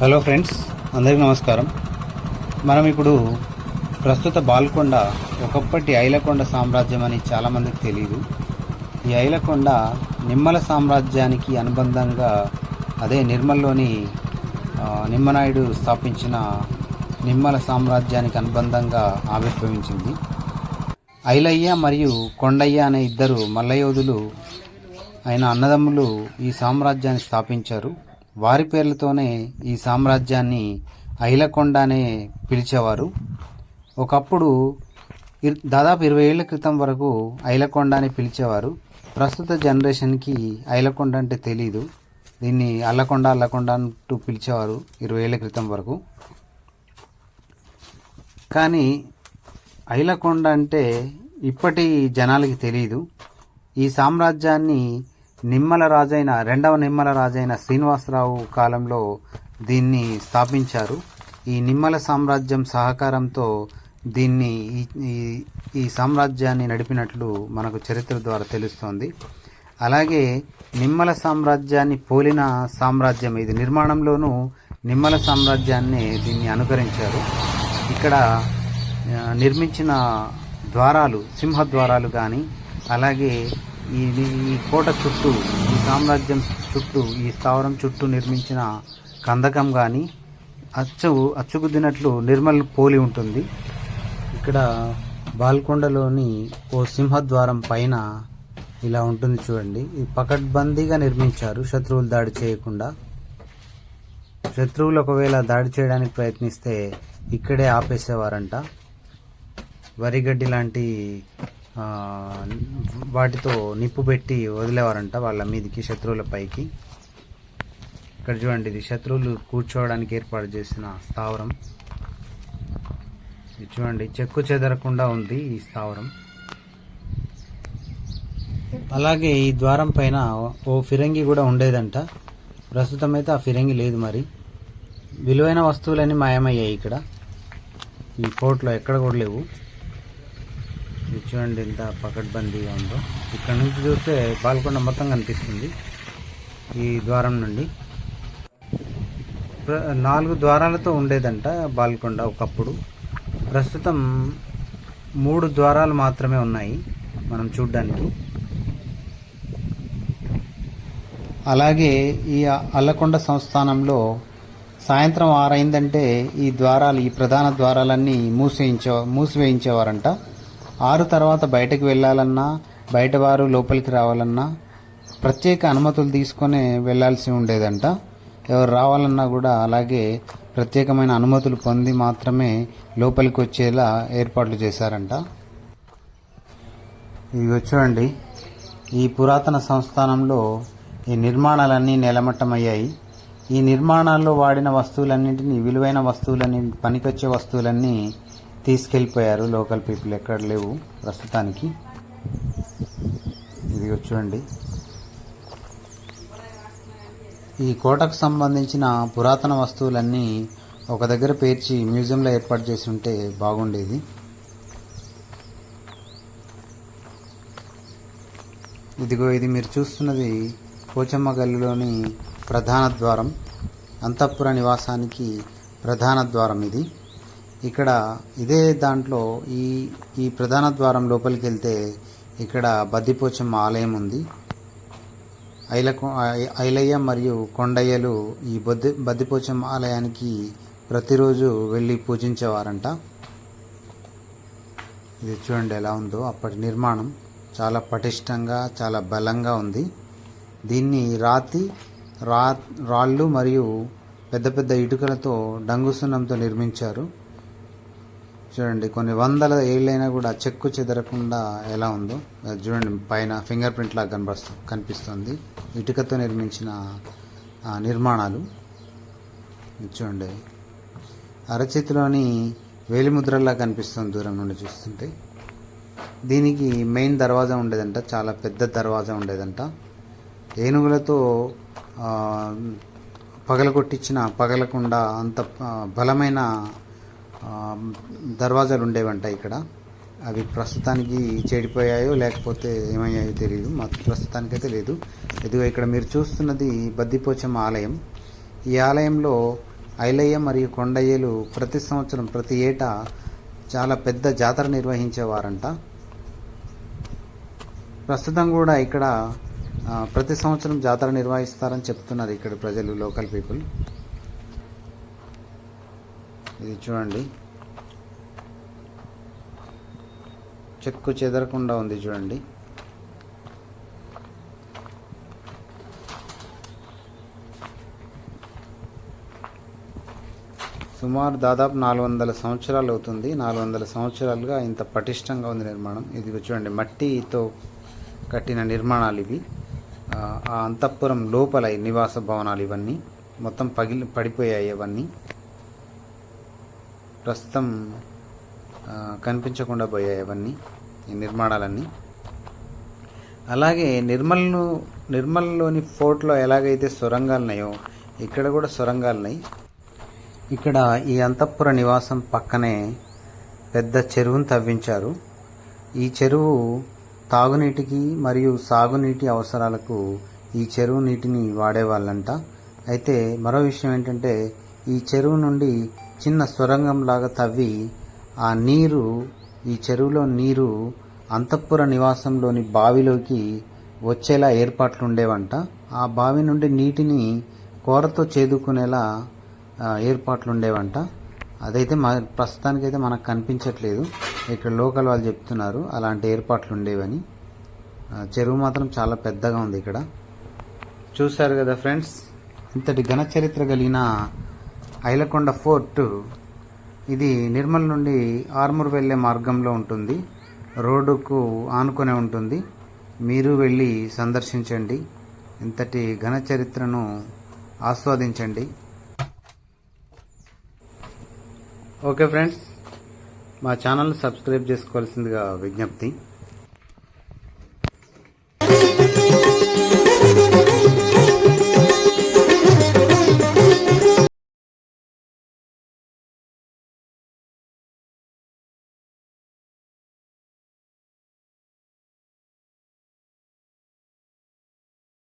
Hello friends అందరికీ నమస్కారం. మనం ఇప్పుడు ప్రస్తుత బాల్కొండ ఒకప్పటి ఐలకొండ సామ్రాజ్యం అని చాలామందికి తెలియదు ఈ ఐలకొండ నిమ్మల సామ్రాజ్యానికి అనుబంధంగా అదే నిర్మల్లోని నిమ్మనాయుడు స్థాపించిన నిమ్మల సామ్రాజ్యానికి అనుబంధంగా ఆవిర్భవించింది. ఐలయ్య మరియు కొండయ్య అనే ఇద్దరు మల్లయోధులు ఆయన అన్నదమ్ములు ఈ సామ్రాజ్యాన్ని స్థాపించారు. వారి పేర్లతోనే ఈ సామ్రాజ్యాన్ని ఐలకొండ అనే పిలిచేవారు. ఒకప్పుడు దాదాపు ఇరవై ఏళ్ళ క్రితం వరకు ఐలకొండ అని పిలిచేవారు. ప్రస్తుత జనరేషన్కి ఐలకొండ అంటే తెలీదు. దీన్ని అల్లకొండ అల్లకొండ అంటూ పిలిచేవారు ఇరవై ఏళ్ళ క్రితం వరకు. కానీ ఐలకొండ అంటే ఇప్పటి జనాలకి తెలియదు ఈ సామ్రాజ్యాన్ని నిమ్మల రాజైన రెండవ నిమ్మల రాజైన శ్రీనివాసరావు కాలంలో దీన్ని స్థాపించారు. ఈ నిమ్మల సామ్రాజ్యం సహకారంతో దీన్ని ఈ- ఈ- సామ్రాజ్యాన్ని నడిపినట్లు మనకు చరిత్ర ద్వారా తెలుస్తోంది. అలాగే నిమ్మల సామ్రాజ్యాన్ని పోలిన సామ్రాజ్యం ఇది. నిర్మాణంలోనూ నిమ్మల సామ్రాజ్యాన్ని దీన్ని అనుకరించారు. ఇక్కడ నిర్మించిన ద్వారాలు సింహద్వారాలు కానీ అలాగే ఈ ఈ కోట చుట్టూ ఈ సామ్రాజ్యం చుట్టూ ఈ స్థావరం చుట్టూ నిర్మించిన కందకం కానీ అచ్చు అచ్చుగుద్దినట్లు నిర్మల్ పోలి ఉంటుంది. ఇక్కడ బాల్కొండలోని ఓ సింహద్వారం పైన ఇలా ఉంటుంది చూడండి. ఇది పకడ్బందీగా నిర్మించారు శత్రువులు దాడి చేయకుండా. శత్రువులు ఒకవేళ దాడి చేయడానికి ప్రయత్నిస్తే ఇక్కడే ఆపేసేవారంట. వరిగడ్డి లాంటి వాటితో నిప్పు పెట్టి వదిలేవారంట వాళ్ళ మీదికి శత్రువుల పైకి. ఇక్కడ చూడండి ఇది శత్రువులు కూర్చోవడానికి ఏర్పాటు చేసిన స్థావరం. ఇది చూడండి చెక్కు చెదరకుండా ఉంది ఈ స్థావరం. అలాగే ఈ ద్వారం పైన ఓ ఫిరంగి కూడా ఉండేదంట. ప్రస్తుతం అయితే ఆ ఫిరంగి లేదు మరి. విలువైన వస్తువులన్నీ మాయమయ్యాయి ఇక్కడ. ఈ కోట్లో ఎక్కడ కూడా లేవు. ఇది చూడండి ఎంత పకడ్బందీగా ఉందో. ఇక్కడ నుంచి చూస్తే బాల్కొండ మొత్తం కనిపిస్తుంది. ఈ ద్వారం నుండి. నాలుగు ద్వారాలతో ఉండేదంట బాల్కొండ ఒకప్పుడు. ప్రస్తుతం మూడు ద్వారాలు మాత్రమే ఉన్నాయి మనం చూడ్డానికి. అలాగే ఈ అల్లకొండ సంస్థానంలో సాయంత్రం ఆరైందంటే ఈ ద్వారాలు ఈ ప్రధాన ద్వారాలన్నీ మూసేయించే మూసివేయించేవారంట. ఆరు తర్వాత బయటకు వెళ్ళాలన్నా బయట వారు లోపలికి రావాలన్నా ప్రత్యేక అనుమతులు తీసుకొని వెళ్ళాల్సి ఉండేదంట. ఎవరు రావాలన్నా కూడా అలాగే ప్రత్యేకమైన అనుమతులు పొంది మాత్రమే లోపలికి వచ్చేలా ఏర్పాట్లు చేశారంట. ఇది చూడండి. ఈ పురాతన సంస్థానంలో ఈ నిర్మాణాలన్నీ నెలమట్టమయ్యాయి. ఈ నిర్మాణాల్లో వాడిన వస్తువులన్నింటినీ విలువైన వస్తువులన్నీ పనికొచ్చే వస్తువులన్నీ తీసుకెళ్ళిపోయారు. లోకల్ పీపుల్ ఎక్కడ లేవు ప్రస్తుతానికి. ఇది చూడండి. ఈ కోటకు సంబంధించిన పురాతన వస్తువులన్నీ ఒక దగ్గర పేర్చి మ్యూజియంలో ఏర్పాటు చేసి ఉంటే బాగుండేది. ఇదిగో ఇది మీరు చూస్తున్నది పోచమ్మ గల్లిలోని ప్రధాన ద్వారం. అంతఃపుర నివాసానికి ప్రధాన ద్వారం ఇది. ఇక్కడ ఇదే దాంట్లో ఈ ఈ ప్రధాన ద్వారం లోపలికి వెళ్తే ఇక్కడ బద్దిపోచమ్మ ఆలయం ఉంది. ఐలకు ఐలయ్య మరియు కొండయ్యలు ఈ బద్ది బద్దిపోచమ్మ ఆలయానికి ప్రతిరోజు వెళ్ళి పూజించేవారంట. ఇది చూడండి ఎలా ఉందో. అప్పటి నిర్మాణం చాలా పటిష్టంగా చాలా బలంగా ఉంది. దీన్ని రాతి రా రాళ్ళు మరియు పెద్ద పెద్ద ఇటుకలతో డంగు సున్నంతో నిర్మించారు. చూడండి కొన్ని వందల ఏళ్ళైనా కూడా చెక్కు చెదరకుండా ఎలా ఉందో. చూడండి పైన ఫింగర్ ప్రింట్ లాగా కనిపిస్తు కనిపిస్తుంది. ఇటుకతో నిర్మించిన నిర్మాణాలు. చూడండి. అరచేతిలోని వేలిముద్రలా కనిపిస్తుంది దూరం నుండి చూస్తుంటే. దీనికి మెయిన్ దర్వాజా ఉండేదంట చాలా పెద్ద దర్వాజా ఉండేదంట. ఏనుగులతో పగలగొట్టించిన పగలకుండా అంత బలమైన దర్వాజాలు ఉండేవంట ఇక్కడ. అవి ప్రస్తుతానికి చెడిపోయాయో లేకపోతే ఏమయ్యాయో తెలియదు మాకు ప్రస్తుతానికైతే లేదు. ఇదిగో ఇక్కడ మీరు చూస్తున్నది బద్దిపోచమ్మ ఆలయం. ఈ ఆలయంలో ఐలయ్య మరియు కొండయ్యలు ప్రతి సంవత్సరం ప్రతి ఏటా చాలా పెద్ద జాతర నిర్వహించేవారంట. ప్రస్తుతం కూడా ఇక్కడ ప్రతి సంవత్సరం జాతర నిర్వహిస్తారని చెప్తున్నారు ఇక్కడ ప్రజలు లోకల్ పీపుల్. ఇది చూడండి. చెక్కు చెదరకుండా ఉంది చూడండి. సుమారు దాదాపు నాలుగు వందల సంవత్సరాలు అవుతుంది. నాలుగు వందల సంవత్సరాలుగా ఇంత పటిష్టంగా ఉంది నిర్మాణం. ఇది చూడండి మట్టితో కట్టిన నిర్మాణాలు ఇవి. ఆ, అంతఃపురం లోపల నివాస భవనాలు ఇవన్నీ. మొత్తం పగిలి పడిపోయాయి అవన్నీ. ప్రస్తుతం కనిపించకుండా పోయాయి అవన్నీ ఈ నిర్మాణాలన్నీ. అలాగే నిర్మల్ను నిర్మల్లోని ఫోర్ట్లో ఎలాగైతే సొరంగాలు ఉన్నాయో ఇక్కడ కూడా సొరంగాలు ఉన్నాయి. ఇక్కడ ఈ అంతఃపుర నివాసం పక్కనే పెద్ద చెరువును తవ్వించారు. ఈ చెరువు తాగునీటికి మరియు సాగునీటి అవసరాలకు ఈ చెరువు నీటిని వాడేవాళ్ళంట. అయితే మరో విషయం ఏంటంటే ఈ చెరువు నుండి చిన్న సొరంగంలాగా తవ్వి ఆ నీరు ఈ చెరువులో నీరు అంతఃపుర నివాసంలోని బావిలోకి వచ్చేలా ఏర్పాట్లు ఉండేవంట ఆ బావి నుండి నీటిని కోరతో చేదుకునేలా ఏర్పాట్లు ఉండేవంట అదైతే మా ప్రస్తుతానికైతే మనకు కనిపించట్లేదు. ఇక్కడ లోకల్ వాళ్ళు చెప్తున్నారు అలాంటి ఏర్పాట్లు ఉండేవని చెరువు మాత్రం చాలా పెద్దగా ఉంది ఇక్కడ. చూశారు కదా ఫ్రెండ్స్ ఇంతటి ఘన చరిత్ర కలిగిన ఐలకొండ ఫోర్ట్. ఇది నిర్మల్ నుండి ఆర్మూర్ వెళ్ళే మార్గంలో ఉంటుంది. రోడ్డుకు ఆనుకునే ఉంటుంది. మీరు వెళ్ళి సందర్శించండి. ఇంతటి ఘన చరిత్రను ఆస్వాదించండి. ఓకే ఫ్రెండ్స్ మా ఛానల్ సబ్స్క్రైబ్ చేసుకోవాల్సిందిగా విజ్ఞప్తి.